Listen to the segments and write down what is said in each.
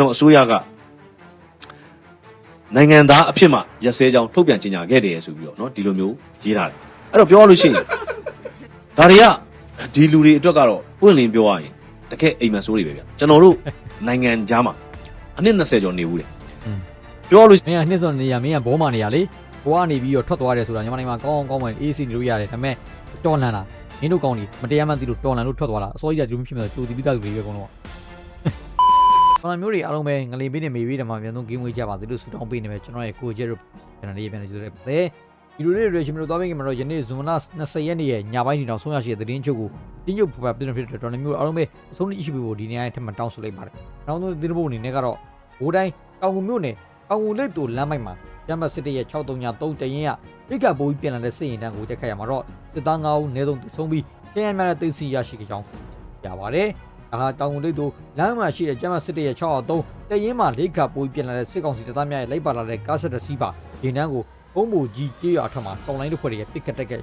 တော်အစိုးရကနိုင်ငံသားအဖြစ်မှရက်စဲကြောင်းထုတ်ပြန်ကြေညာခဲ့တယ်ဆိုပြီးတော့เนาะဒီလိုမျိုးရေးထားတယ်အဲ့တော့ပြောရလို့ရှိရင်ဒါတွေကဒီလူတွေအတွက်ကတော့ပွင့်လင်းပြောရရင်တကယ်အိမ်မက်ဆိုးတွေပဲဗျကျွန်တော်တို့နိုင်ငံသားမှာအနည်း20ကျော်နေဘူးတယ်ပြောရလို့ရှိရင် မင်းကနှစ်စောနေရမင်းကဘောမာနေရလေဘွားကနေပြီးတော့ထွက်သွားတယ်ဆိုတာညီမနိုင်ငံမှာကောင်းကောင်းကောင်းဝင်အေးစီနေလို့ရတယ်ဒါပေမဲ့တော်လန်လာမင်းတို့ကောင်းနေမတရားမှန်းသိလို့တော်လန်လို့ထွက်သွားတာအစောကြီးကဒီလိုဖြစ်မဲ့ကြိုတီးပြီးသားလူတွေပဲအကုန်လုံး တော်လန်မျိုးတွေအားလုံးပဲငလေးပေးနေမေးပေးတယ်မှာအများဆုံးဂိမ်းဝေးကြပါသေးလို့ဆူတောင်းပေးနေမယ်ကျွန်တော်ရဲ့ကိုဂျက်တို့ကျွန်တော်လေးပြန်နေကြတယ်ပဲဒီလိုလေးတွေရှင်မလို့သွားပေးခင်မှာတော့ယနေ့ဇွန်လ20ရက်နေ့ရဲ့ညပိုင်းဒီတော့ဆုံးရရှိတဲ့သတင်းချုပ်ကိုတင်းချုပ်ဖဖပြည့်ပြည့်တော်လန်မျိုးအားလုံးပဲအဆုံးထိရှိပြီးဖို့ဒီနေရာထက်မှတောင်းဆိုလိုက်ပါတယ်နောက်ဆုံးသတင်းဖို့အနေနဲ့ကတော့ဘိုးတိုင်းတောင်ကူမြို့နယ်တောင်ကူလက်တူလမ်းမိုက်မှာကျမ်းပတ်စစ်တပ်ရဲ့6393တရင်ကတိတ်ကပိုးပြီးပြန်လာတဲ့စစ်ရင်တန်းကိုတက်ခတ်ရမှာတော့စစ်သား9ဦးနေဆုံးဆုံးပြီးခရမ်းများတဲ့သိသိရရှိကြောင်းပြပါတယ်။ ဒါဟာတောင်ကုန်လိပ်တို့လမ်းမှာရှိတဲ့ကျမ်းပတ်စစ်တပ်ရဲ့603တရင်မှာလိတ်ကပိုးပြီးပြန်လာတဲ့စစ်ကောင်စီတပ်သားများရဲ့လိုက်ပါလာတဲ့ကားဆက်တစ်စီးပါရင်တန်းကိုဘုံဘူကြီးကြေးရွာထက်မှာတောင်လိုင်းတစ်ခွက်ရဲ့ပစ်ကတ်တက်ခဲ့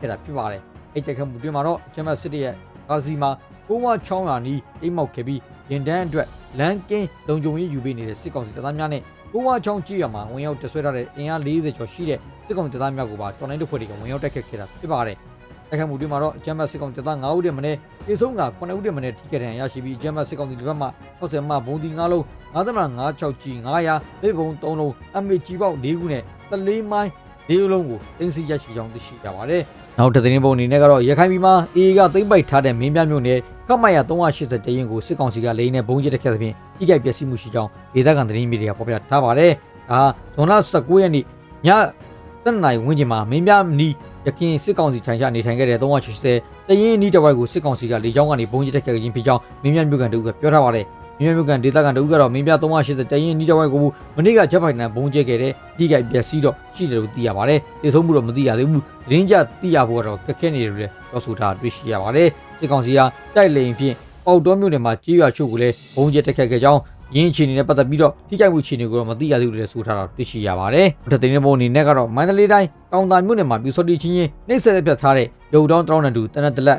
ခဲ့တာဖြစ်ပါတယ်။အဲ့တက်ခတ်မှုတွင်မှာတော့ကျမ်းပတ်စစ်တပ်ရဲ့ကားစီမှာကိုဝချောင်းရာနီးအိမ်မောက်ခဲ့ပြီးရင်တန်းအတွက်လမ်းကင်းလုံခြုံရေးယူပေးနေတဲ့စစ်ကောင်စီတပ်သားများနဲ့ကိုဝါချောင်းကြည့်ရမှာဝင်ရောက်တဆွဲထားတဲ့အင်အား40ကျော်ရှိတဲ့စစ်ကောင်တပ်သားများကိုပါတော်လိုင်းတစ်ဖွဲ့တွေကဝင်ရောက်တက်ခတ်ခဲ့တာဖြစ်ပါတယ်။ တိုက်ခိုက်မှုတွေမှာတော့အကြမ်းဖက်စစ်ကောင်တပ်သား9ဦးတည်းမနဲ့တေဆုံးက9ဦးတည်းမနဲ့ထိခဲ့တဲ့ရရှိပြီးအကြမ်းဖက်စစ်ကောင်ဒီဘက်မှ60မှဘုံဒီ9လုံး9.56 G 900လက်ဘုံ3လုံး MG ပေါက်4ခုနဲ့14မိုင်း၄လုံးကိုတင်းစီရရှိကြောင်းသိရှိကြပါတယ်။နောက်တစ်သတင်းပုံအနေနဲ့ကတော့ရခိုင်ပြည်မှာ AA ကသိမ့်ပိုက်ထားတဲ့မင်းပြမြို့နယ်ခမရ380တရင်ကိုစစ်ကောင်စီကလိန်နဲ့ဘုံကျစ်တက်ခဲ့သဖြင့်ထိခိုက်ပျက်စီးမှုရှိကြောင်းဒေသခံသတင်းမီဒီယာဖော်ပြထားပါတယ်။ဒါဇွန်လ19ရက်နေ့ည7နာရီဝန်းကျင်မှာမင်းပြနီး ရခင်စစ်ကောင်စီထိုင်ချနေထိုင်ခဲ့တဲ့380တရင်နီးတစ်ဝိုက်ကိုစစ်ကောင်စီကလေကြောင်းကနေဘုံကျစ်တက်ခဲ့ခြင်းဖြစ်ကြောင်းမင်းပြမြို့ကန်တို့ကပြောထားပါတယ်။မြမြို့ကန်ဒေသခံတို့ကတော့မင်းပြ380တရင်နီးတစ်ဝိုက်ကိုမနေ့ကဂျက်ဖိုင်တန်ဘုံကျစ်ခဲ့တဲ့ထိခိုက်ပျက်စီးတော့ရှိတယ်လို့သိရပါတယ်။တေဆုံးမှုတော့မသိရသေးဘူး။ရင်းကြသိရဖို့ကတော့ခက်ခဲနေတယ်လို့လည်းပြောဆိုထားတွေ့ရှိရပါတယ်။စစ်ကောင်စီကတိုက်လိန်ဖြင့်ပေါက်တော်မြို့နယ်မှာကြေးရွာချို့ကိုလည်းဘုံကျက်တက်ခတ်ခဲ့ကြောင်း ရင်းအခြေအနေနဲ့ပတ်သက်ပြီးတော့ထိခိုက်မှုအခြေအနေကိုတော့မသိရသေးဘူးလို့ဆိုထားတာတွေ့ရှိရပါတယ်။ဒီသတင်းပုံအနေနဲ့ကတော့မန္တလေးတိုင်းတောင်တာမြို့နယ်မှာပြူစောတိချင်းချင်းနှိမ့်ဆက်ပြတ်ထားတဲ့ရုပ်တောင်းတောင်းနဲ့တူတနက်တလက်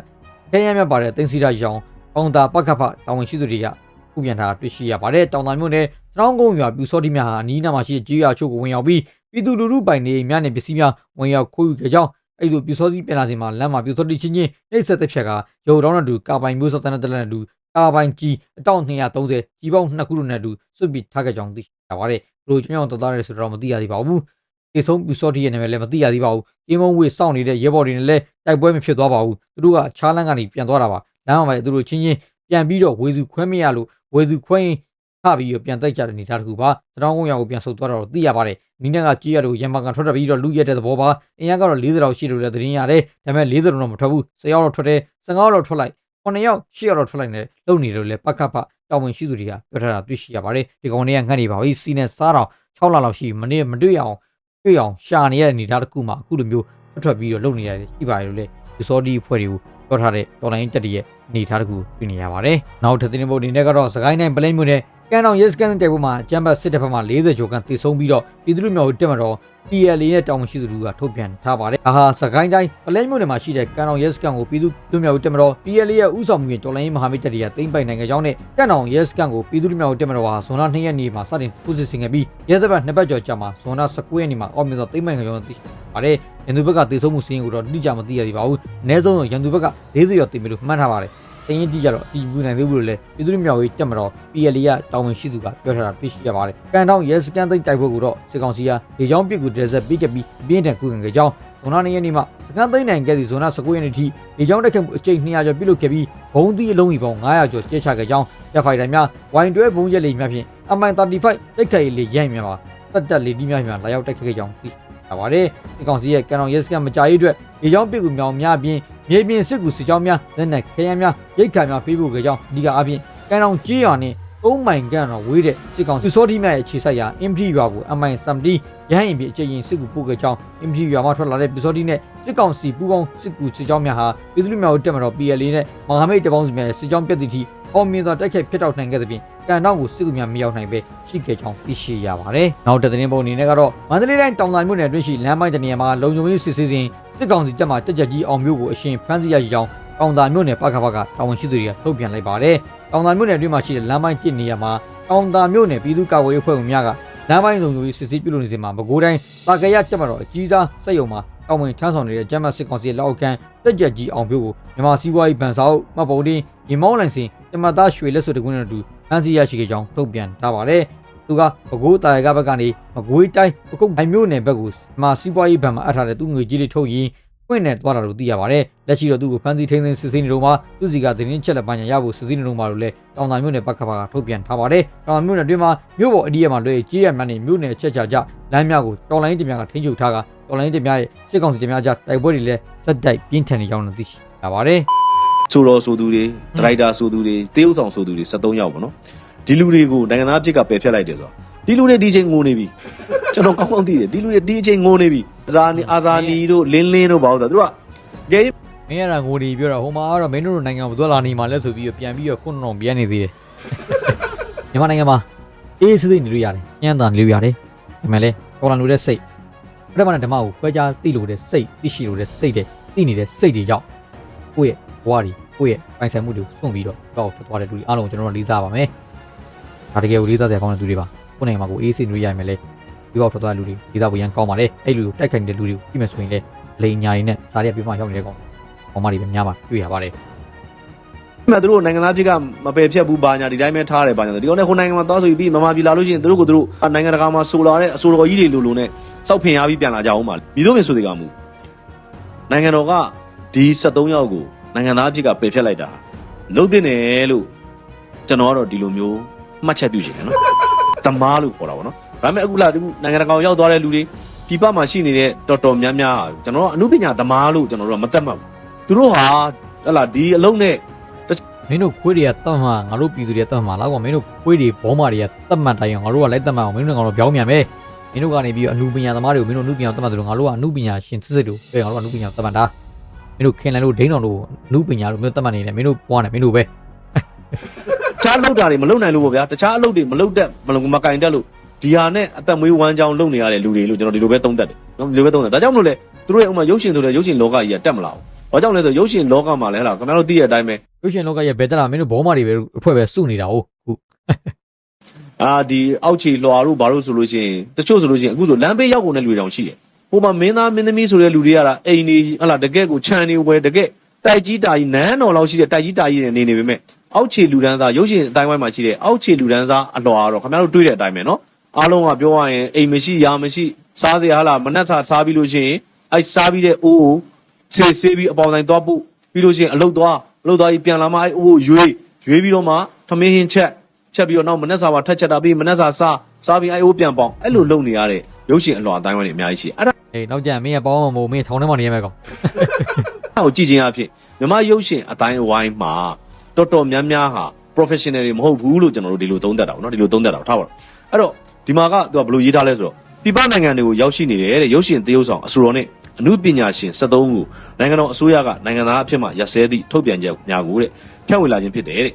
ခဲရမ်းမြတ်ပါတဲ့တင်စီတာရောင်တောင်တာပကဖတောင်ဝင်ရှိသူတွေကဥပြန်ထားတွေ့ရှိရပါတယ်။တောင်တာမြို့နယ်တောင်းကုန်းရွာပြူစောတိများဟာအနီးနားမှာရှိတဲ့ကြေးရွာချို့ကိုဝင်ရောက်ပြီးပြည်သူလူထုပိုင်နေများနဲ့ပစ္စည်းများဝင်ရောက်ခိုးယူခဲ့ကြောင်းအဲ့လိုပြူစောတိပြန်လာစဉ်မှာလမ်းမှာပြူစောတိချင်းချင်းနှိမ့်ဆက်တဲ့ဖြက်ကရုပ်တောင်းနဲ့တူကာပိုင်မျိုးစောတနက်တလက်နဲ့ တူကာပိုင်ကြီးအတောင့်230ကြီးပေါင်း2ခုတို့နဲ့အတူစွတ်ပြီးထားခဲ့ကြောင်းသိရှိရပါတယ်။ဘလို့ကျွန်တော်တသားရဲဆိုတော့မသိရသေးပါဘူး။ဒီဆုံးပြူစောတိရဲ့နာမည်လည်းမသိရသေးပါဘူး။ကင်းမုံဝေစောင့်နေတဲ့ရဲဘော်တွေနဲ့လည်းတိုက်ပွဲမဖြစ်သွားပါဘူး။သူတို့ကချားလန်းကနေပြန်သွားတာပါ။လမ်းမှာပဲသူတို့ချင်းချင်းပြန်ပြီးတော့ဝေစုခွဲမရလို့ဝေစုခွဲရင်ထပြီးတော့ပြန်တိုက်ကြတဲ့အနေအထားတစ်ခုပါ။တရောင်းကုန်းရောင်ကိုပြန်ဆုတ်သွားတော့သိရပါတယ်။နီးနက်ကကြီးရတို့ရံပါကန်ထွက်တက်ပြီးတော့လူရက်တဲ့သဘောပါ။အင်အားကတော့40တောင်ရှိတယ်လို့သတင်းရတယ်။ဒါပေမဲ့40တောင်တော့မထွက်ဘူး။10ယောက်တော့ထွက်တယ်။15ယောက်တော့ထွက်လိုက်။ 9ယောက်10ယောက်တော့ထွက်လိုက်နေလုံနေတယ်လေပကဖတောင်းဝင်ရှိသူတွေကပြောထားတာတွေ့ရှိရပါတယ်။ဒီကောင်တွေကငတ်နေပါပြီ။စီနဲ့စားတော့6လလောက်ရှိမနေ့မတွေ့အောင်တွေ့အောင်ရှာနေရတဲ့အနေအထားတစ်ခုမှအခုလိုမျိုးထွက်ထွက်ပြီးတော့လုံနေရတယ်ရှိပါတယ်လို့လေဒီစောဒီအဖွဲ့တွေကိုပြောထားတဲ့တော်လိုင်းတက်တရဲ့အနေအထားတစ်ခုတွေ့နေရပါတယ်။နောက်ထပ်သတင်းပုတ်အနေနဲ့ကတော့စကိုင်းတိုင်းပလိမ့်မြို့နယ် ကန်အောင်ရဲစကန်တဲ့ဘက်မှာကျမ်းပတ်စစ်တပ်ဘက်မှ40ကျော်ကန်တည်ဆုံးပြီးတော့ပြည်သူ့မျိုးတက်မှာတော့ PLA ရဲ့တောင်ရှိသူတို့ကထုတ်ပြန်ထားပါတယ်။ဒါဟာစကိုင်းတိုင်းပလဲမြို့နယ်မှာရှိတဲ့ကန်အောင်ရဲစကန်ကိုပြည်သူ့လူမျိုးတက်မှာတော့ PLA ရဲ့ဥဆောင်မှုရင်တော်လိုင်းမဟာမိတ်တပ်တွေကတိမ့်ပိုင်နိုင်ငံကြောင်းနဲ့ကန်အောင်ရဲစကန်ကိုပြည်သူ့လူမျိုးတက်မှာတော့ဟာဇွန်လ2ရက်နေ့မှာစတင်ပူးစစ်ဆင်ခဲ့ပြီးရဲတပ်ဘက်နှစ်ပတ်ကျော်ကြာမှာဇွန်လ19ရက်နေ့မှာအောက်မြင်သောတိမ့်ပိုင်နိုင်ငံကြောင်းသိရှိပါတယ်။ရန်သူဘက်ကတည်ဆုံးမှုစီးရင်ကိုတော့တိကျမသိရသေးပါဘူး။အနည်းဆုံးရန်သူဘက်က40ကျော်တည်မယ်လို့မှန်းထားပါတယ်။ တင်ရင်ကြည့်ကြတော့ဒီယူနိုင်သေးဘူးလို့လည်းပြည်သူ့မြောက်ရေးတက်မတော် PLA ကတာဝန်ရှိသူကပြောထားတာသိရှိရပါတယ်။ကန်တောင်ရဲစကန်သိမ်းတိုက်ပွဲကိုတော့စစ်ကောင်စီကလေကြောင်းပစ်ကူဒရက်ဆက်ပြီးကပြီးပြင်းထန်ခုခံခဲ့ကြောင်းဇွန်လ2ရက်နေ့မှာစကန်သိမ်းနိုင်ခဲ့သည့်ဇွန်လ19ရက်နေ့ထိလေကြောင်းတိုက်ခိုက်မှုအကြိမ်200ကျော်ပြုလုပ်ခဲ့ပြီးဘုံသီးအလုံးကြီးပေါင်း900ကျော်ကျဲချခဲ့ကြောင်းရပ်ဖိုင်တိုင်များဝိုင်တွဲဘုံရက်လေများဖြင့် MI35 တိုက်ခိုက်လေရိုက်များမှာတက်တက်လေဒီများများလာရောက်တိုက်ခိုက်ခဲ့ကြောင်းသိရှိရပါတယ်။စစ်ကောင်စီရဲ့ကန်တောင်ရဲစကန်မကြာရေးအတွက်လေကြောင်းပစ်ကူမြောင်များပြင်း မြေပြင်စစ်ကူစစ်ကြောင်းများလက်နက်ခရမ်းများရိတ်ခါများပေးဖို့ကြောင်းအဓိကအပြင်ကန်အောင်ကြီးရွာနဲ့၃မိုင်ကန်တော့ဝေးတဲ့စစ်ကောင်စုစောတိမြရဲ့ခြေဆက်ရာအင်ပတီရွာကို MI70 ရဟန်းရင်ပြအကျရင်စစ်ကူပို့ခဲ့ကြောင်းအင်ပတီရွာမှာထွက်လာတဲ့ပီစောတိနဲ့စစ်ကောင်စီပူးပေါင်းစစ်ကူစစ်ကြောင်းများဟာပြည်သူ့မြောက်တက်မတော် PLA နဲ့မဟာမိတ်တပေါင်းစီများစစ်ကြောင်းပြက်သည့်ထိအောင်မြင်စွာတိုက်ခိုက်ဖျက်တောက်နိုင်ခဲ့သဖြင့် ကန်တောင်ကိုစစ်ကူများမရောက်နိုင်ပဲရှိခဲ့ကြောင်းသိရှိရပါတယ်။နောက်တဲ့သတင်းပုံအနေနဲ့ကတော့မန္တလေးတိုင်းတောင်သာမြို့နယ်အတွင်းရှိလမ်းပိုင်းတနေရာမှာလုံခြုံရေးစစ်ဆေးစဉ်စစ်ကောင်စီတပ်မှတက်ကြကြီးအောင်မျိုးကိုအရှင်ဖမ်းဆီးရရှိကြောင်းတောင်သာမြို့နယ်ပကပကတာဝန်ရှိသူတွေကထုတ်ပြန်လိုက်ပါတယ်။တောင်သာမြို့နယ်အတွင်းမှာရှိတဲ့လမ်းပိုင်းကျစ်နေရာမှာအောင်တာမြို့နယ်ပြည်သူ့ကာကွယ်ရေးအဖွဲ့ဝင်များကလမ်းပိုင်းလုံခြုံရေးစစ်ဆေးပြုလုပ်နေစဉ်မှာမကွေးတိုင်းတာကရတက်မတော်အကြီးစားစက်ယုံမှာတောင်းဝင်ထမ်းဆောင်နေတဲ့ဂျမတ်စစ်ကောင်စီလက်အောက်ခံတက်ကြက်ကြီးအောင်ပြို့ကိုမြန်မာစီးပွားရေးဗန်ဆောင်မှတ်ပုံတင်ရေမောင်းလိုင်စင်ဂျမတ်သားရွှေလက်စွပ်တကွင်းနဲ့အတူ ဖမ်းဆီးရရှိခဲ့ကြောင်းထုတ်ပြန်ထားပါတယ်။သူကပဲခူးတာရကဘက်ကနေမကွေးတိုင်းပကုတ်တိုင်းမြို့နယ်ဘက်ကိုမြန်မာစီးပွားရေးဗန်မှာအပ်ထားတဲ့သူ့ငွေကြီးလေးထုတ်ရင်ဖွင့်နေသွားတာလို့သိရပါတယ်။လက်ရှိတော့သူ့ကိုဖမ်းဆီးထိန်းသိမ်းစစ်ဆေးနေတော့မှသူ့စီကသတင်းချက်လက်ပိုင်းရဖို့စစ်ဆေးနေတော့မှလို့လည်းတောင်တာမြို့နယ်ဘက်ကဘာကထုတ်ပြန်ထားပါတယ်။တောင်တာမြို့နယ်တွင်မှာမြို့ပေါ်အဒီရမှာလွှဲကြေးရမှန်းနေမြို့နယ်ချက်ချာကြလမ်းများကိုတော်လိုင်းတင်များကထိန်းချုပ်ထားကတော်လိုင်းတင်များရဲ့စစ်ကောင်စီတင်များကြတိုက်ပွဲတွေလည်းစက်တိုက်ပြင်းထန်နေကြောင်းလည်းသိရှိရပါတယ် ဆိုတော်ဆိုသူတွေဒရိုက်တာဆိုသူတွေတေးဥဆောင်ဆိုသူတွေ73ယောက်ပေါ့နော်ဒီလူတွေကိုနိုင်ငံသားအဖြစ်ကပယ်ဖျက်လိုက်တယ်ဆိုတော့ဒီလူတွေဒီချိန်ငိုနေပြီကျွန်တော်ကောင်းကောင်းသိတယ်ဒီလူတွေဒီချိန်ငိုနေပြီအာဇာနီအာဇာနီတို့လင်းလင်းတို့ဘာလို့ဆိုတော့သူတို့ကဂေး။မင်းရတာငိုနေပြောတော့ဟိုမှာကတော့မင်းတို့နိုင်ငံကိုသွားလာနေမှာလဲဆိုပြီးတော့ပြန်ပြီးတော့ခုနတော်ပြန်နေသေးတယ်။မြန်မာနိုင်ငံမှာအေးစစ်စစ်နေလို့ရတယ်။ညံ့တာနေလို့ရတယ်။ဒါပေမဲ့လည်းတော်လန်လို့တဲ့စိတ်ပထမနဲ့ဓမ္မကိုခွဲခြားသိလို့တဲ့စိတ်သိရှိလို့တဲ့စိတ်တဲ့သိနေတဲ့စိတ်တွေကြောင့်ကိုယ့်ရဲ့ ဘဝတွေကိုယ့်ရဲ့ပိုင်ဆိုင်မှုတွေကိုစွန့်ပြီးတော့ကောက်ထွက်သွားတဲ့လူတွေအားလုံးကိုကျွန်တော်တို့လေးစားပါမယ်။ဒါတကယ်ကိုလေးစားစရာကောင်းတဲ့သူတွေပါ။ကိုယ့်နိုင်ငံမှာကိုအေးစစ်နေလို့ရမယ်လေ။ပြီးတော့ထွက်သွားတဲ့လူတွေလေးစားဖို့ရန်ကောင်းပါလေ။အဲ့လူကိုတိုက်ခိုက်နေတဲ့လူတွေကိုကြည့်မယ်ဆိုရင်လည်းလိန်ညာတွေနဲ့စားရပြပရောက်နေတဲ့ကောင်ကောင်မတွေပဲများပါတွေ့ရပါတယ်မှသူတို့နိုင်ငံသားဖြစ်ကမပယ်ဖြတ်ဘူးဘာညာဒီတိုင်းပဲထားတယ်ဘာညာဆိုဒီကောင်နဲ့ဟိုနိုင်ငံမှာသွားဆိုပြီးမမပြည်လာလို့ရှိရင်သူတို့ကသူတို့နိုင်ငံတကာမှာဆိုလာတဲ့အဆိုတော်ကြီးတွေလိုလိုနဲ့စောက်ဖင်ရပြီးပြန်လာကြအောင်ပါမိတို့မင်းဆိုတဲ့ကောင်မူနိုင်ငံတော်ကဒီ73ယောက်ကို နိုင်ငံသားဖြစ်ကပယ်ဖြတ်လိုက်တာလုံးတင်တယ်လို့ကျွန်တော်ကတော့ဒီလိုမျိုးမှတ်ချက်ပြုရှင်တယ်နော်တမားလို့ခေါ်တာပေါ့နော်ဒါပေမဲ့အခုလာဒီနိုင်ငံတကာရောက်သွားတဲ့လူတွေပြပမှာရှိနေတဲ့တော်တော်များများကျွန်တော်တို့အမှုပညာသမားလို့ကျွန်တော်တို့ကမသက်မှတ်ဘူးသူတို့ဟာဟလာဒီအလုံးနဲ့မင်းတို့ခွေးတွေကတတ်မှငါတို့ပြည်သူတွေကတတ်မှလောက်ကွာမင်းတို့ခွေးတွေဘောမာတွေကတတ်မှတိုင်းအောင်ငါတို့ကလိုက်တတ်မှအောင်မင်းတို့ကတော့ပြောင်းမြန်ပဲမင်းတို့ကနေပြီးအနုပညာသမားတွေကိုမင်းတို့အနုပညာတတ်မှတယ်လို့ငါတို့ကအနုပညာရှင်စစ်စစ်တို့ပဲငါတို့ကအနုပညာတတ်မှတာ မင်းတို့ခင်လန်တို့ဒိန်းတော်တို့အနုပညာတို့မင်းတို့တတ်မှနေတယ်မင်းတို့ပွားနေမင်းတို့ပဲတခြားလုပ်တာတွေမလုပ်နိုင်လို့ပေါ့ဗျာတခြားအလုပ်တွေမလုပ်တတ်မလုပ်မကင်တတ်လို့ဒီဟာနဲ့အသက်မွေးဝမ်းကြောင်းလုပ်နေရတဲ့လူတွေလို့ကျွန်တော်ဒီလိုပဲသုံးသပ်တယ်နော်ဒီလိုပဲသုံးသပ်ဒါကြောင့်မလို့လေသူတို့ရဲ့ဥမာရုပ်ရှင်ဆိုတဲ့ရုပ်ရှင်လောကကြီးကတက်မလာဘူးဘာကြောင့်လဲဆိုရုပ်ရှင်လောကမှာလဲဟလာခင်ဗျားတို့သိတဲ့အတိုင်းပဲရုပ်ရှင်လောကရဲ့ဘယ်တက်လာမင်းတို့ဘောမာတွေပဲအဖွဲ့ပဲစုနေတာဟုတ်ခုအာဒီအောက်ခြေလွှာတို့ဘာလို့ဆိုလို့ရှိရင်တချို့ဆိုလို့ရှိရင်အခုဆိုလမ်းဘေးရောက်ကုန်တဲ့လူတွေတောင်ရှိတယ် ဟိုမှာမင်းသားမင်းသမီးဆိုတဲ့လူတွေကလားအိမ်နေဟလာတကက်ကိုခြံနေဝယ်တကက်တိုက်ကြီးတာကြီးနန်းတော်လောက်ရှိတဲ့တိုက်ကြီးတာကြီးနေနေပေမဲ့အောက်ခြေလူဒန်းသားရုပ်ရှင်အတိုင်းဝိုင်းမှာရှိတဲ့အောက်ခြေလူဒန်းသားအလွှာတော့ခင်ဗျားတို့တွေးတဲ့အတိုင်းပဲနော်အားလုံးကပြောရရင်အိမ်မရှိယာမရှိစားစရာဟလားမနှက်စားစားပြီးလို့ရှိရင်အဲစားပြီးတဲ့အိုးကိုဆေးဆေးပြီးအပေါင်တိုင်းသွားပို့ပြီးလို့ရှိရင်အလုတ်သွားအလုတ်သွားပြီးပြန်လာမှအဲအိုးကိုရွေးရွေးပြီးတော့မှသမင်းဟင်းချက်ချက်ပြီးတော့နောက်မနှက်စားပါထက်ချက်တာပြီးမနှက်စားစားစားပြီးအဲအိုးပြန်ပေါင်အဲ့လိုလုပ်နေရတဲ့ရုပ်ရှင်အလွှာအတိုင်းဝိုင်းတွေအများကြီးရှိတယ်အဲ့ဒါ အေးနောက်ကျရင်မင်းကပေါင်းမမို့မင်းထောင်ထဲမှာနေရမယ်ကောင်ကိုကြည့်ချင်းအဖြစ်မြမရုပ်ရှင်အတိုင်းအဝိုင်းမှာတော်တော်များများဟာ professional တွေမဟုတ်ဘူးလို့ကျွန်တော်တို့ဒီလိုသုံးသပ်တာပေါ့နော်ဒီလိုသုံးသပ်တာထားပါတော့အဲ့တော့ဒီမှာကသူကဘယ်လိုရေးထားလဲဆိုတော့ပြပနိုင်ငံတွေကိုရောက်ရှိနေတဲ့တဲ့ရုပ်ရှင်သရုပ်ဆောင်အဆိုတော်နဲ့အမှုပညာရှင်73ကိုနိုင်ငံတော်အစိုးရကနိုင်ငံသားအဖြစ်မှရက်စဲသည့်ထုတ်ပြန်ချက်များကိုတဲ့ဖြန့်ဝေလာခြင်းဖြစ်တယ်တဲ့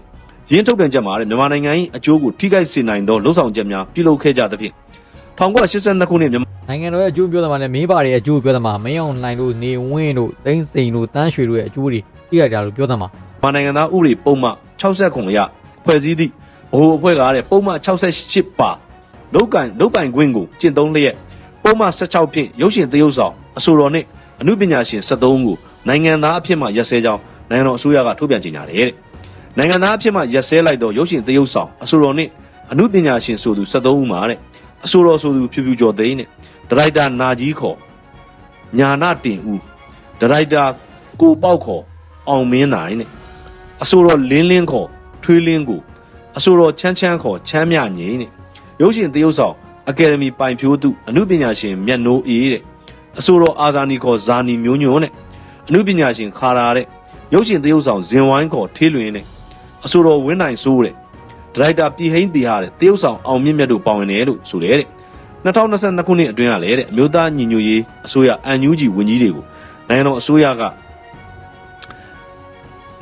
ရင်းထုတ်ပြန်ချက်မှာတဲ့မြန်မာနိုင်ငံ၏အကျိုးကိုထိခိုက်စေနိုင်သောလှုပ်ဆောင်ချက်များပြုလုပ်ခဲ့ကြသဖြင့်1982ခုနှစ်မြန်မာ နိုင်ငံတော်ရဲ့အကျိုးပြောသမှာလည်းမင်းပါတွေရဲ့အကျိုးပြောသမှာမင်းအောင်လှိုင်တို့နေဝင်းတို့သိန်းစိန်တို့တန်းရွှေတို့ရဲ့အကျိုးတွေသိရကြလို့ပြောသမှာမြန်မာနိုင်ငံသားဥပဒေပုံမှ69အရဖွဲ့စည်းသည့်ဘ ਹੁ အဖွဲ့ကားတဲ့ပုံမှ68ပါလောက်ကန်လောက်ပိုင်ခွင့်ကိုကျင့်သုံးလျက်ပုံမှ16ဖြင့်ရုပ်ရှင်သရုပ်ဆောင်အဆိုတော်နှင့်အမှုပညာရှင်73ကိုနိုင်ငံသားအဖြစ်မှရက်စဲကြောင်းနိုင်ငံတော်အစိုးရကထုတ်ပြန်ကြေညာတယ်တဲ့နိုင်ငံသားအဖြစ်မှရက်စဲလိုက်သောရုပ်ရှင်သရုပ်ဆောင်အဆိုတော်နှင့်အမှုပညာရှင်ဆိုသူ73ဦးမှာတဲ့ အဆိုတော်ဆိုသူဖြူဖြူကျော်သိန်းနဲ့ဒရိုက်တာနာကြီးခေါ်ညာနာတင်ဦးဒရိုက်တာကိုပေါက်ခေါ်အောင်မင်းနိုင်နဲ့အဆိုတော်လင်းလင်းခေါ်ထွေးလင်းကိုအဆိုတော်ချမ်းချမ်းခေါ်ချမ်းမြငိမ့်တဲ့ရုပ်ရှင်သရုပ်ဆောင်အကယ်ဒမီပိုင်ဖြိုးသူအမှုပညာရှင်မြတ်နိုးအေးတဲ့အဆိုတော်အာဇာနီခေါ်ဇာနီမျိုးညွန့်နဲ့အမှုပညာရှင်ခါရာတဲ့ရုပ်ရှင်သရုပ်ဆောင်ဇင်ဝိုင်းခေါ်ထေးလွင်နဲ့အဆိုတော်ဝင်းနိုင်စိုးတဲ့ ဒရိုက်တာပြည်ဟိန်းတီဟာတဲ့သရုပ်ဆောင်အောင်မြင့်မြတ်တို့ပါဝင်တယ်လို့ဆိုတယ်တဲ့2022ခုနှစ်အတွင်းကလည်းတဲ့အမျိုးသားညီညွတ်ရေးအစိုးရအန်ယူဂျီဝန်ကြီးတွေကိုနိုင်ငံတော်အစိုးရက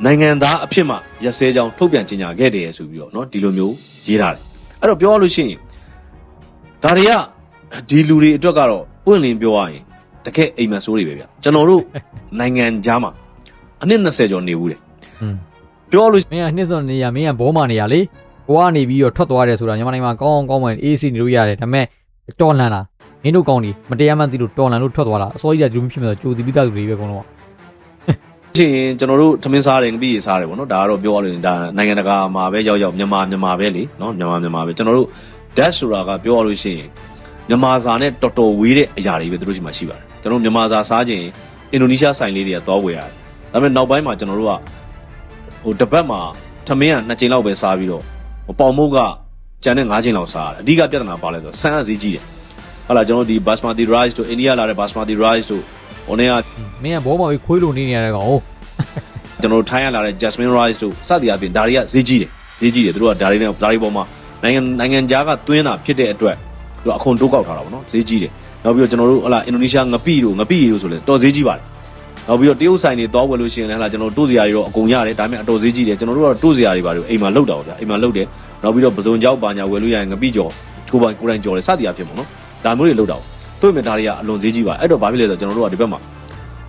နိုင်ငံသားအဖြစ်မှရက်စဲကြောင်းထုတ်ပြန်ကြေညာခဲ့တယ်ဆိုပြီးတော့เนาะဒီလိုမျိုးရေးထားတယ်အဲ့တော့ပြောရလို့ရှိရင်ဒါတွေကဒီလူတွေအတွက်ကတော့ပွင့်လင်းပြောရရင်တကယ်အိမ်မက်ဆိုးတွေပဲဗျကျွန်တော်တို့နိုင်ငံသားမှာအနည်း20ကျော်နေဘူးတယ် อืม ပြောလို့ မင်းကနှစ်စောနေရမင်းကဘောမာနေရလေ ဟိုကနေပြီးတော့ထွက်သွားတယ်ဆိုတာမြန်မာနိုင်ငံမှာကောင်းကောင်းကောင်းဝင်အေးအေးဆေးနေလို့ရတယ်ဒါပေမဲ့တော်လန်တာမင်းတို့ကောင်းဒီမတရားမှန်းသိလို့တော်လန်လို့ထွက်သွားတာအစိုးရကဒီလိုမျိုးဖြစ်နေတော့ကြိုတီးပြီးသားလူတွေပဲအကုန်လုံးကချင်းကျွန်တော်တို့ထမင်းစားတယ်ငပိရေစားတယ်ပေါ့နော်ဒါကတော့ပြောရလို့ဒါနိုင်ငံတကာမှာပဲရောက်ရောက်မြန်မာမြန်မာပဲလေနော်မြန်မာမြန်မာပဲကျွန်တော်တို့ dash ဆိုတာကပြောရလို့ရှိရင်မြန်မာစာနဲ့တော်တော်ဝေးတဲ့အရာတွေပဲသူတို့ရှိမှရှိပါတယ်ကျွန်တော်တို့မြန်မာစာစားခြင်းအင်ဒိုနီးရှားဆိုင်လေးတွေကသွားဝယ်ရတယ်ဒါပေမဲ့နောက်ပိုင်းမှာကျွန်တော်တို့ကဟိုတစ်ပတ်မှာထမင်းကနှစ်ချိန်လောက်ပဲစားပြီးတော့ဟို ပေါင်မုတ်ကကျန်တဲ့၅ချိန်လောက်စားရတယ်အဓိကပြဿနာပါလဲဆိုတော့ဆန်းအစည်းကြီးတယ်ဟုတ်လားကျွန်တော်တို့ဒီ basmati rice တို့အိန္ဒိယလာတဲ့ basmati rice တို့ဟိုနေ့ကမင်းကဘောမောင်ကြီးခွေးလိုနေနေရတဲ့ကောင်ဟုတ်ကျွန်တော်တို့ထိုင်းရလာတဲ့ Jasmine Rice တို့စသည်အပြင်ဒါတွေကဈေးကြီးတယ်ဈေးကြီးတယ်သူတို့ကဒါတွေနဲ့ဒါတွေပေါ်မှာနိုင်ငံနိုင်ငံခြားကသွင်းတာဖြစ်တဲ့အတွက်သူကအခွန်တိုးကောက်ထားတာပေါ့နော်ဈေးကြီးတယ်နောက်ပြီးတော့ကျွန်တော်တို့ဟလာအင်ဒိုနီးရှားငပိတို့ငပိရီတို့ဆိုလဲတော်ဈေးကြီးပါတယ် နောက်ပြီးတော့တရုတ်ဆိုင်တွေသွားဝယ်လို့ရှိရင်လည်းဟာကျွန်တော်တို့စရာတွေတော့အကုန်ရတယ်ဒါပေမဲ့အတော်ဈေးကြီးတယ်ကျွန်တော်တို့ကတော့တို့စရာတွေပါတွေအိမ်မှာလောက်တာပေါ့ဗျာအိမ်မှာလောက်တယ်နောက်ပြီးတော့ပဇွန်ကြောက်ပါညာဝယ်လို့ရရင်ငပိကြော်ကိုပိုင်ကိုတိုင်ကြော်တယ်စသည်အဖြစ်ပေါ့နော်ဒါမျိုးတွေလောက်တာပေါ့တို့ပေမဲ့ဒါတွေကအလွန်ဈေးကြီးပါအဲ့တော့ဘာဖြစ်လဲဆိုတော့ကျွန်တော်တို့ကဒီဘက်မှာ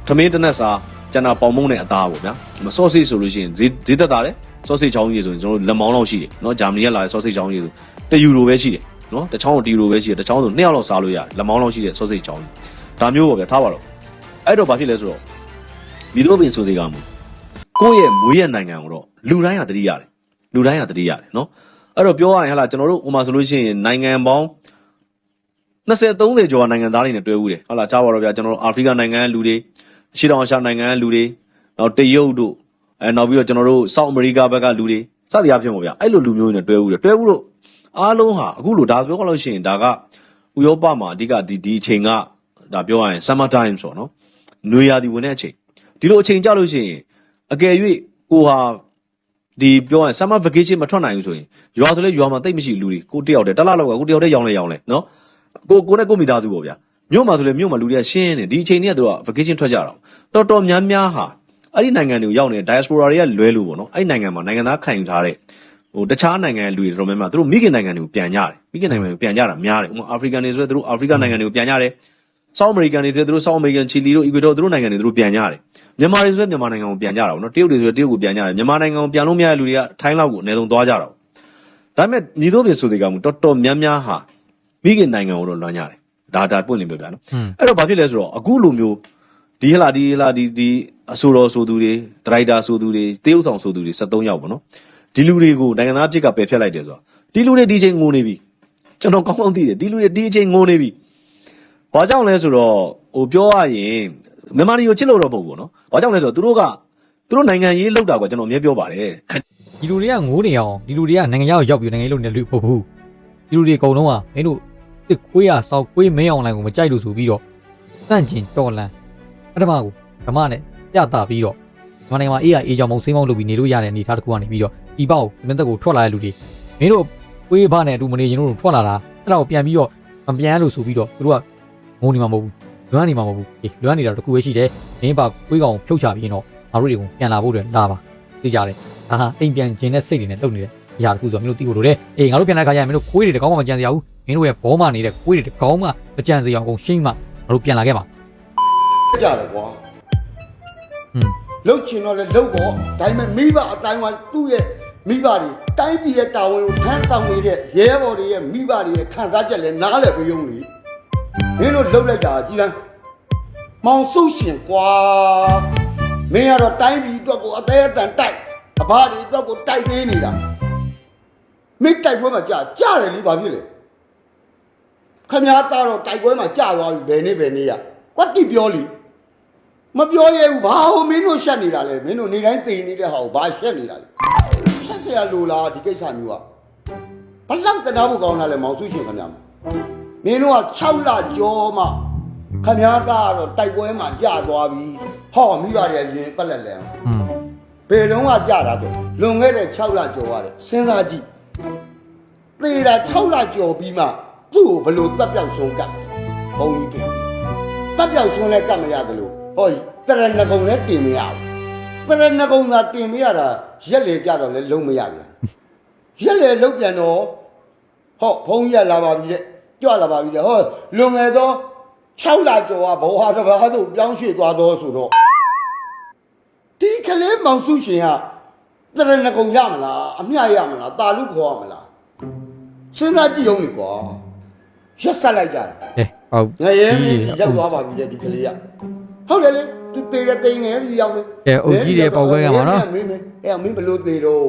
သမင်းတနက်စာကျန်တာပေါင်မုံနဲ့အသားပေါ့ဗျာဆော့ဆေ့ဆိုလို့ရှိရင်ဈေးဈေးသက်သာတယ်ဆော့ဆေ့ချောင်းကြီးဆိုရင်ကျွန်တော်တို့လက်မောင်းလောက်ရှိတယ်နော်ဂျာမနီကလာတဲ့ဆော့ဆေ့ချောင်းကြီးဆို1ယူရိုပဲရှိတယ်နော်တစ်ချောင်း1ယူရိုပဲရှိတယ်တစ်ချောင်းဆို2ယောက်လောက်စားလို့ရတယ်လက်မောင်းလောက်ရှိတဲ့ဆော့ဆေ့ချောင်းကြီးဒါမျိုးပေါ့ဗျာထားပါတော့အဲ့တော့ဘာဖြစ်လဲဆိုတော့ မိသွေးပင်ဆိုစေကမူကိုယ့်ရဲ့မွေးရနိုင်ငံကိုတော့လူတိုင်းဟာတတိရတယ်လူတိုင်းဟာတတိရတယ်နော်အဲ့တော့ပြောရရင်ဟလာကျွန်တော်တို့ဟိုမှာဆိုလို့ရှိရင်နိုင်ငံပေါင်း20 30ကျော်နိုင်ငံသားတွေနဲ့တွဲဦးတယ်ဟုတ်လားကြားပါတော့ဗျာကျွန်တော်တို့အာဖရိကနိုင်ငံလူတွေအရှေ့တောင်အာရှနိုင်ငံလူတွေနောက်တရုတ်တို့အဲနောက်ပြီးတော့ကျွန်တော်တို့ဆောက်အမေရိကဘက်ကလူတွေစသည်အဖြစ်ပေါ့ဗျာအဲ့လိုလူမျိုးတွေနဲ့တွဲဦးတယ်တွဲဦးတော့အားလုံးဟာအခုလိုဒါပြောလို့ရှိရင်ဒါကဥရောပမှာအဓိကဒီဒီအချိန်ကဒါပြောရရင် summer time ဆိုတော့နော်နွေရာသီဝင်တဲ့အချိန် ဒီလိုအချိန်ကြလို့ရှိရင်အကယ်၍ကိုဟာဒီပြောရရင် summer vacation မထွက်နိုင်ဘူးဆိုရင်ရွာဆိုလဲရွာမှာတိတ်မရှိလူတွေကိုတယောက်တည်းတစ်လလောက်ကကိုတယောက်တည်းရောင်းလဲရောင်းလဲနော်ကိုကိုနဲ့ကိုမိသားစုပေါ့ဗျာမြို့မှာဆိုလေမြို့မှာလူတွေကရှင်းနေဒီအချိန်တွေကသူက vacation ထွက်ကြတာတော်တော်များများဟာအဲ့ဒီနိုင်ငံတွေကိုရောက်နေတဲ့ diaspora တွေကလွဲလို့ပေါ့နော်အဲ့ဒီနိုင်ငံမှာနိုင်ငံသားခံယူထားတဲ့ဟိုတခြားနိုင်ငံရဲ့လူတွေတော်တော်များများသူတို့မိခင်နိုင်ငံတွေကိုပြန်ကြတယ်မိခင်နိုင်ငံတွေကိုပြန်ကြတာများတယ်ဥပမာအာဖရိကန်တွေဆိုတော့သူတို့အာဖရိကနိုင်ငံတွေကိုပြန်ကြတယ် ဆောက်အမေရိကန်တွေဆိုတော့သူတို့ဆောက်အမေရိကန်ချီလီတို့အီကွေဒေါသူတို့နိုင်ငံတွေသူတို့ပြန်ကြတယ်မြန်မာတွေဆိုတော့မြန်မာနိုင်ငံကိုပြန်ကြတာပေါ့နော်တရုတ်တွေဆိုတော့တရုတ်ကိုပြန်ကြတယ်မြန်မာနိုင်ငံကိုပြန်လို့မရတဲ့လူတွေကထိုင်းလောက်ကိုအနည်းဆုံးသွားကြတာပေါ့ဒါပေမဲ့ညီတို့ပြည်ဆိုတဲ့ကမှုတော်တော်များများဟာမိခင်နိုင်ငံကိုတော့လွှမ်းကြတယ်ဒါဒါပွင့်လင်းပြောပြနော်ဟွန်းအဲ့တော့ဘာဖြစ်လဲဆိုတော့အခုလိုမျိုးဒီဟလာဒီဟလာဒီဒီအဆိုတော်ဆိုသူတွေဒရိုက်တာဆိုသူတွေတရုပ်ဆောင်ဆိုသူတွေ73ယောက်ပေါ့နော်ဒီလူတွေကိုနိုင်ငံသားအဖြစ်ကပယ်ဖျက်လိုက်တယ်ဆိုတော့ဒီလူတွေဒီချိန်ငိုနေပြီကျွန်တော်ကောင်းကောင်းသိတယ်ဒီလူတွေဒီချိန်ငိုနေပြီ ဘာကြောင့်လဲဆိုတော့ဟိုပြောရရင်မြန်မာပြည်ကိုချစ်လို့တော့မဟုတ်ဘူးနော်ဘာကြောင့်လဲဆိုတော့သူတို့ကသူတို့နိုင်ငံရေးလောက်တာကကျွန်တော်အမြဲပြောပါတယ်ဒီလူတွေကငိုးနေအောင်ဒီလူတွေကနိုင်ငံခြားကိုရောက်ပြီးနိုင်ငံရေးလုပ်နေတဲ့လူပုတ်ဘူးဒီလူတွေအကုန်လုံးကမင်းတို့တစ်ခွေးရစောက်ခွေးမင်းအောင်လိုင်းကိုမကြိုက်လို့ဆိုပြီးတော့တန့်ကျင်တော်လန်အထမကိုဓမ္မနဲ့ပြတာပြီးတော့မြန်မာနိုင်ငံမှာအေးရအေးကြောင်မုံစိမ့်မောင်းလုပ်ပြီးနေလို့ရတဲ့အနေအထားတစ်ခုကနေပြီးတော့ဒီပေါ့မင်းသက်ကိုထွက်လာတဲ့လူတွေမင်းတို့ခွေးဖနဲ့အတူမနေရင်တို့ထွက်လာတာအဲ့ဒါကိုပြန်ပြီးတော့မပြန်လို့ဆိုပြီးတော့သူတို့က ငုံနေမှာမဟုတ်ဘူးလွမ်းနေမှာမဟုတ်ဘူးအေးလွမ်းနေတာတစ်ခုပဲရှိတယ်မင်းပါခွေးကောင်ဖြုတ်ချပြီးရင်တော့ငါတို့တွေကိုပြန်လာဖို့အတွက်လာပါသိကြတယ်အာဟာအိမ်ပြန်ခြင်းနဲ့စိတ်တွေနဲ့တုတ်နေတယ်။အရာတစ်ခုဆိုမင်းတို့သိဖို့လိုတယ်။အေးငါတို့ပြန်လာခါကျရင်မင်းတို့ခွေးတွေတကောင်းမှမကြံစရာဘူး။မင်းတို့ရဲ့ဘောမနေတဲ့ခွေးတွေတကောင်းမှမကြံစရာအောင်ရှင်းမှငါတို့ပြန်လာခဲ့ပါကြတယ်ကွာ။ဟွန်းလှုပ်ချင်တော့လေလှုပ်ပေါ့ဒါပေမဲ့မိဘအတိုင်းဝိုင်းသူ့ရဲ့မိဘတွေတိုင်းပြည်ရဲ့တာဝန်ကိုထမ်းဆောင်နေတဲ့ရဲဘော်တွေရဲ့မိဘတွေရဲ့ခံစားချက်လဲနားလဲပြုံးလေ မင်းတို့လှုပ်လိုက်တာကြည်လန်းမောင်စုရှင်ကွာမင်းကတော့တိုင်းပြည်အတွက်ကိုအသေးအတန်တိုက်အဘတွေအတွက်ကိုတိုက်ပေးနေတာမင်းတိုက်ပွဲမှာကြာကြာတယ်လေဘာဖြစ်လဲခမည်းသားတော့တိုက်ပွဲမှာကြာသွားပြီဘယ်နေ့ဘယ်နေ့ရကွက်တိပြောလी မပြောရဲဘူးဘာဟိုမင်းတို့ရှက်နေတာလဲမင်းတို့နေတိုင်းသိနေတဲ့ဟာကိုဘာရှက်နေတာလဲရှက်เสียလိုလားဒီကိစ္စမျိုးကဘလောက်တနာဖို့ကောင်းတာလဲမောင်စုရှင်ခင်ဗျာ မင်းတို့က6လကြောမှခင်ဗျားသားကတော့တိုက်ပွဲမှာကြာသွားပြီဟောမိပါတယ်ရင်ပက်လက်လဲဟွန်းဘယ်တော့ကကြာတာတော့လွန်ခဲ့တဲ့6လကြောသွားတယ်စဉ်းစားကြည့်သေတာ6လကြောပြီးမှသူ့ကိုဘလို့တက်ပြောက်ဆုံးကတ်ဘုံကြီးပြင်တက်ပြောက်ဆုံးလည်းကတ်မရတယ်လို့ဟောတရဏဂုံလည်းတင်မရဘူးတရဏဂုံသာတင်မရတာရက်လေကြတော့လည်းလုံးမရပြန်ရက်လေလုံးပြန်တော့ဟောဘုံကြီးကလာပါပြီတဲ့ ကြွလာပါပြီတဲ့ဟောလွန်ခဲ့သော6လကျော်ကဘဝတစ်ပါးသို့ပြောင်းရွှေ့သွားတော့ဆိုတော့ဒီကလေးမောင်စုရှင်ကတရဏဂုံရမလားအမြရမလားတာလူခေါ်ရမလားစဉ်းစားကြည့်အောင်လေကွာရက်ဆက်လိုက်ကြတယ်ကဲဟုတ်ငရဲမင်းကြီးရောက်သွားပါပြီလေဒီကလေးကဟုတ်တယ်လေသူတေတဲ့တိန်ငယ်ကြီးရောက်နေကဲအုတ်ကြီးတွေပေါက်ခွဲကမှာနော်မင်းမင်းအဲ့မင်းဘလို့တေတော့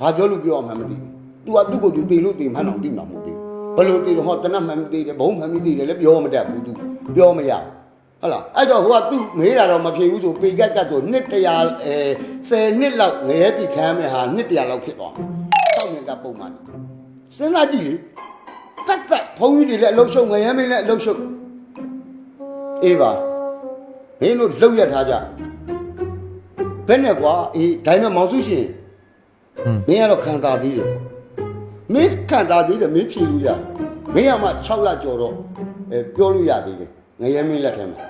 ဘာပြောလို့ပြောအောင်မှမသိဘူး तू ကသူ့ကို तू တေလို့တေမှန်းအောင်သိမှာမဟုတ်ဘူး ဘလို့တေတော့ဟောတနတ်မှန်တေတယ်ဘုံမှန်တေတယ်လည်းပြောမတတ်ဘူး तू ပြောမရဟုတ်လားအဲ့တော့ဟိုကသူ့မေးတာတော့မဖြေဘူးဆိုပေကက်ကတ်ဆိုနှစ်တရာအဲ10နှစ်လောက်ငရဲပြီခံရမယ်ဟာနှစ်တရာလောက်ဖြစ်သွားတောက်ရင်ကပုံမှန်စဉ်းစားကြည့်လေတက်တက်ဘုန်းကြီးတွေလည်းအလုံးရှုံငရဲမင်းလည်းအလုံးရှုံအေးပါမင်းတို့လှုပ်ရထားကြဘယ်နဲ့ကွာအေးဒါပေမဲ့မောင်စုရှင်ဟွန်းမင်းကတော့ခံတာသေးတယ် မင်းခံတာသေးတယ်မင်းဖြေလို့ရတယ်မင်းကမှ6လကျော်တော့အဲပြောလို့ရသေးတယ်ငရဲမင်းလက်ထဲမှာ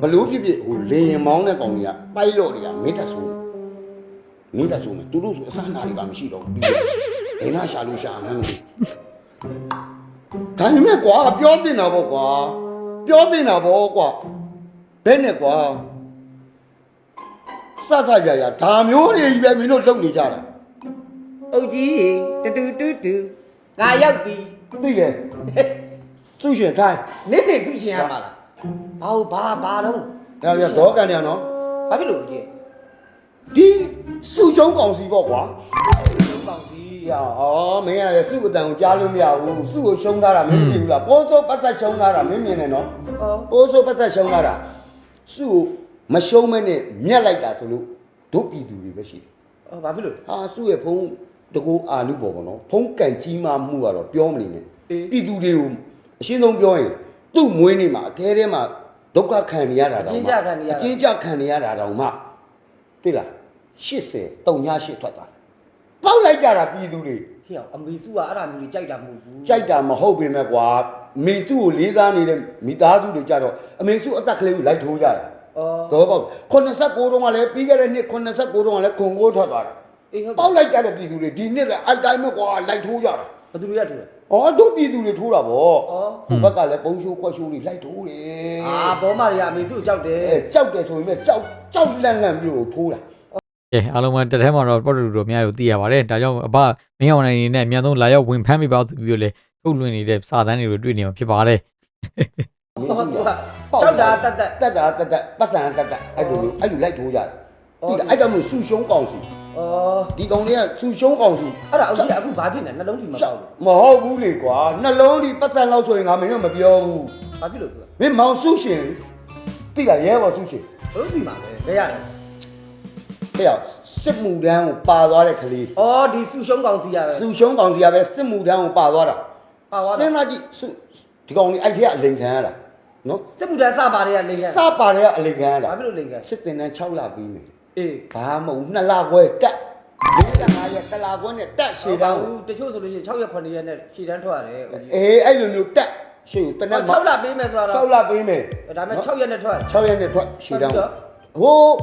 ဘလို့ဖြစ်ဖြစ်ဟိုလေရင်မောင်းတဲ့ကောင်တွေကပိုက်လို့တွေကမင်းတက်ဆိုးမင်းတက်ဆိုးမယ်သူတို့ဆိုအစနာတွေကမရှိတော့ဘူးပြီးတယ်ဘယ်နာရှာလို့ရှာမှန်းမသိဒါပေမဲ့ကွာပြောတင်တာပေါ့ကွာပြောတင်တာပေါ့ကွာဘယ်နဲ့ကွာစသကြရဒါမျိုးတွေကြီးပဲမင်းတို့လုပ်နေကြတာ အုတ်ကြီးတူတူတူတူငါရောက်ပြီသိတယ်သူရှင်ထိုင်နေ့နေ့သူရှင်ရမှာလားဘာဟုတ်ဘာဘာတော့ဒါပြတော့ကန်ရနော်ဘာဖြစ်လို့ကြီးဒီစုချုံကောင်စီပေါ့ကွာလုံးပေါင်းစီရအော်မင်းရစုအတန်ကိုကြားလို့မရဘူးစုကိုရှုံးထားတာမင်းမသိဘူးလားပိုးစိုးပတ်သက်ရှုံးထားတာမင်းမြင်နေနော်အော်ပိုးစိုးပတ်သက်ရှုံးထားတာစုကိုမရှုံးမဲနဲ့မြက်လိုက်တာဆိုလို့တို့ပြည်သူတွေပဲရှိတယ်အော်ဘာဖြစ်လို့ဟာစုရဲ့ဖုံး တကူအာလူပေါ့ကောနော်ဖုံးကန်ကြီးမှမှုကတော့ပြောမနေနဲ့ပြည်သူတွေကိုအရှင်းဆုံးပြောရင်သူ့မွေးနေ့မှာအထဲထဲမှာဒုက္ခခံနေရတာတောင်မှအကျဉ်းချခံနေရတာတောင်မှတွေ့လား80တုံညာ8ထွက်သွားတယ်ပေါက်လိုက်ကြတာပြည်သူတွေဟေ့အောင်အမေစုကအဲ့ဒါမျိုးကြီးကြိုက်တာမဟုတ်ဘူးကြိုက်တာမဟုတ်ပင်မဲ့ကွာမိသူ့ကိုလေးစားနေတဲ့မိသားစုတွေကြတော့အမေစုအသက်ကလေးကိုလိုက်ထိုးကြတယ်အော်တော့ပေါ့89တုန်းကလည်းပြီးခဲ့တဲ့နှစ်89တုန်းကလည်းခွန်ကိုထွက်သွားတယ် အေးဟုတ်ပေါက်လိုက်ကြတဲ့ပြည်သူတွေဒီနှစ်လည်းအတိုင်းမဲ့ကွာလိုက်ထိုးကြတာဘယ်သူတွေကထူလဲ။အော်တို့ပြည်သူတွေထိုးတာဗောအော်။ဟိုဘက်ကလည်းပုံရှိုးခွက်ရှိုးတွေလိုက်ထိုးတယ်အာဘောမတွေကအမေစုကိုကြောက်တယ်အဲကြောက်တယ်ဆိုရင်လည်းကြောက်ကြောက်လန့်လန့်ပြီးတော့ထိုးတာကဲအားလုံးပဲတစ်ထဲမှာတော့ပေါ်တူတို့အများတို့သိရပါတယ်ဒါကြောင့်အဘမင်းအောင်နိုင်နေနဲ့အမြန်ဆုံးလာရောက်ဝင်ဖမ်းပေးပါဆိုပြီးတော့လေထုတ်လွှင့်နေတဲ့စာတန်းတွေကိုတွေ့နေမှာဖြစ်ပါတယ်။မင်းဟောစုသူကကကြောက်တာတက်တက်တက်တာတက်တက်ပတ်စံတက်တက်အဲ့လိုလိုအဲ့လိုလိုက်ထိုးကြတယ်။ဒီအဲ့ကြောင့်မို့ဆူရှုံးကောင်စီ အော်ဒီကောင်တွေကဆူရှုံးကောင်စီအဲ့ဒါအုတ်ကြီးအခုဘာဖြစ်နေနှလုံးထိမပေါက်ဘူးမဟုတ်ဘူးလေကွာနှလုံးဒီပတ်စံလောက်ဆိုရင်ငါမင်းကမပြောဘူးဘာဖြစ်လို့သူက။မင်းမောင်ဆူရှင်တိကရဲဘော်ဆူရှင်ဘယ်လိုဒီမှာလဲဘယ်ရတယ်တဲ့ရောက်စစ်မှုတန်းကိုပါသွားတဲ့ကလေးအော်ဒီစုရှုံးကောင်စီရပဲဆူရှုံးကောင်စီကပဲစစ်မှုတန်းကိုပါသွားတာပါသွားစဉ်းတာစားကြည့်စုဒီကောင်လေးအဲ့ထက်အလိန်ခံရတာနော်စစ်မှုထမ်းစပါတွေကလိန်ခံစပါတဲ့ကအလိန်ခံရတာဘာဖြစ်လို့လိန်ခံစစ်တင်တန်း6လပြီးမယ် အေးဘာမဟုတ်နှစ်လခွဲတက်၄လ5ရက်တစ်လခွဲနဲ့တက်ရှေ့တန်းကိုတချို့ဆိုလို့ရှိရင်6ရက်9ရက်နဲ့ရှည်တန်းထွက်ရတယ်ဦးကြီးအေးအဲ့လိုမျိုးတက်ရှေ့ကိုတနက်6လပေးမယ်ဆိုတော့6လပြီးမယ်ဒါပေမဲ့6ရက်နဲ့ထွက်6ရက်နဲ့ထွက်ရှေ့တန်းဟုတ်ကိုဟိုး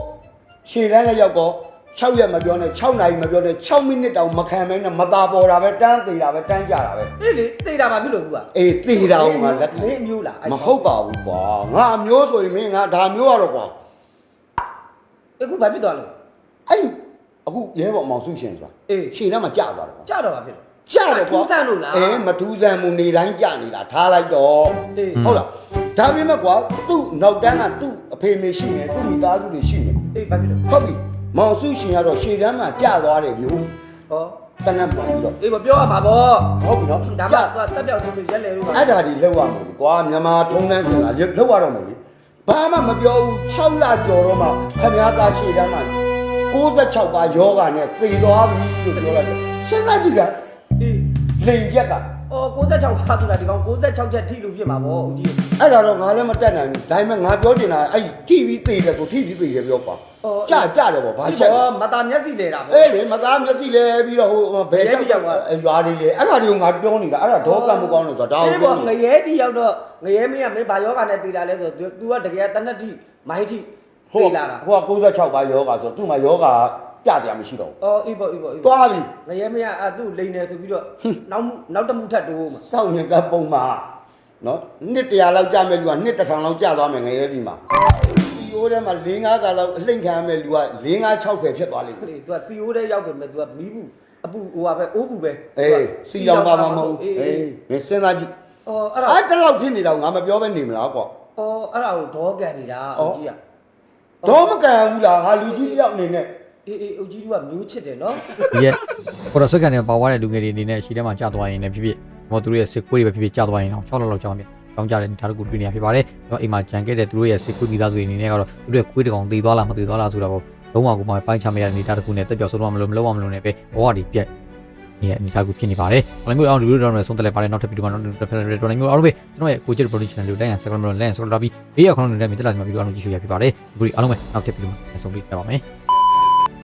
ရှေ့တန်းလည်းရောက်တော့6ရက်မပြောနဲ့6နာရီမပြောနဲ့6မိနစ်တောင်မခံမဲနဲ့မသာပေါ်တာပဲတန်းသေးတာပဲတန်းကြတာပဲအေးလေတိတ်တာဘာဖြစ်လို့ဘူးကအေးသေးတာဟိုမှာလက်ခံမင်းမျိုးလားမဟုတ်ပါဘူးကွာငါမျိုးဆိုရင်မင်းငါဒါမျိုးရတော့ကွာ အခုဘာဖြစ်သွားလဲအဲ့အခုရဲဘော်မောင်စုရှင်ဆိုတာအေးရှေ့တန်းမှာကြာသွားတယ်ကွာကြတော့ဘာဖြစ်လဲ ကြာတယ်ကွာထူးဆန်းလို့လားအေးမထူးဆန်းမှုနေတိုင်းကြာနေတာထားလိုက်တော့အေးဟုတ်လားဒါပေမဲ့ကွာသူ့နောက်တန်းကသူ့အဖေမေရှိနေသူ့မိသားစုတွေရှိနေအေးဘာဖြစ်လို့ဟုတ်ပြီမောင်စုရှင်ကတော့ရှေ့တန်းမှာကြာသွားတယ်ဗျို့ဟောတနတ်ပါပြီးတော့အေးမပြောရမှာပေါ့ဟုတ်ပြီနော်ဒါမှကြာ သူကတက်ပြောက်ဆုံးပြီးရက်လေလို့ပါ အဲ့ဒါဒီလောက်ရမယ်ကွာမြန်မာထုံးတန်းစင်လာလောက်ရတော့မယ်လေ ဘာမှမပြောဘူး6လကျော်တော့မှခမည်းသားရှေ့တန်းမှာ96ပါယောဂာနဲ့သေသွားပြီလို့ပြောလိုက်တယ်စဉ်းစားကြည့်စမ်းအေးလိန်ချက်က အော်66ပါသူလားဒီကောင်66ချက်ထိလို့ဖြစ်မှာပေါ့ဦးကြီးအဲ့ဒါတော့ငါလည်းမတက်နိုင်ဘူးဒါပေမဲ့ငါပြောချင်တာအဲ့ TV သေးတယ်ဆို TV သေးတယ်ပြောပါကြကြတယ်ပေါ့ဘာဒီချက်ဘောမသားမျက်စိလဲတာပေါ့အေးလေမသားမျက်စိလဲပြီးတော့ဟိုဘယ်ရဲပြီးရောက်သွားရွာတွေလေအဲ့ဒါတွေကိုငါပြောနေတာအဲ့ဒါဒေါကမကောင်းလို့ဆိုတာဒါအေးကိုဘောပြောငရဲပြီးရောက်တော့ငရဲမင်းကမင်းဘာယောဂနဲ့တည်တာလဲဆိုတော့ तू ကတကယ်တနက်ထိမိုင်းထိဟိုတည်လာတာဟိုက96ပါယောဂဆိုသူ့မှာယောဂ ပြတရားမရှိတော့အော်အေးဘောအေးဘောအေးဘူးဘောသွားပြီငရဲမင်းကအဲ့သူ့လိန်နေဆိုပြီးတော့နောက်မှုနောက်တစ်မှုထပ်တိုးမှာစောင့်နေကပုံမှာနော်နှစ်တရာလောက်ကြာမယ်လူကနှစ်တစ်ထောင်လောက်ကြာသွားမယ်ငရဲပြီမှာ CO ထဲမှာ၄၅ကလောက်အလှိမ့်ခံရမဲ့လူက၄၅60ဖြစ်သွားလိမ့်မယ်လေ तू က CO တဲ့ရောက်တယ်မဲ့ तू ကမီးဘူးအပူဟိုပါပဲအိုးဘူးပဲအေးစီလောင်ပါမှာမဟုတ်အေးအေးအေးမင်းစဉ်းစားကြည့်အော်အဲ့ဒါအဲ့တလောက်ဖြစ်နေတော့ငါမပြောဘဲနေမလားကွာအော်အဲ့ဒါကိုဒေါကန်နေတာအုတ်ကြီးကတော့မကန်ဘူးလားငါလူကြီးတယောက်အနေနဲ့ အေးအေးအုတ်ကြီးကမျိုးချစ်တယ်နော်ဒီရက်ပေါ်တော့ဆွက်ကန်နဲ့ပါသွားတဲ့လူငယ်တွေအနေနဲ့ရှီထဲမှာကြာသွားရင်လည်းဖြစ်ဖြစ်ဟောသူတို့ရဲ့စစ်ကွေးတွေပဲဖြစ်ဖြစ်ကြာသွားရင်တော့6လောက်လောက်ကြောင်းပြကောင်းကြတဲ့အနေထားတစ်ခုတွေ့နေရဖြစ်ပါတယ်။တော့အိမ်မှာကြံခဲ့တဲ့သူတို့ရဲ့စစ်ကွေးမိသားစုတွေအနေနဲ့ကတော့သူတို့ရဲ့ကွေးတကောင်တည်သွားလားမတည်သွားလားဆိုတော့လုံးဝကိုမှပိုင်းခြားမရတဲ့အနေထားတစ်ခုနဲ့တက်ပြောက်ဆုံးတော့မလို့မလုံးဝမလို့နဲ့ပဲဘဝတွေပြက်နေတဲ့အနေထားတစ်ခုဖြစ်နေပါတယ်။ဘာလို့မျိုးအောင်လူတွေတော့ဆုံးတက်လိုက်ပါတယ်နောက်ထပ်ပြီးတော့နောက်တစ်ဖက်တော်နေမျိုးအားလုံးပဲကျွန်တော်ရဲ့ကိုကျစ် production လေးကိုတိုင်းရ second မလို့ lens ဆိုတော့ပြီးဘေးရောက်ခေါင်းနေတဲ့မြေတက်လာဒီမှာပြီးတော့အားလုံးကြည့်ရှုရဖြစ်ပါတယ်။ဒီလိုအားလုံးပဲနောက်ထပ်ပြီးတော့ဆုံးပြီးပြပါမယ်။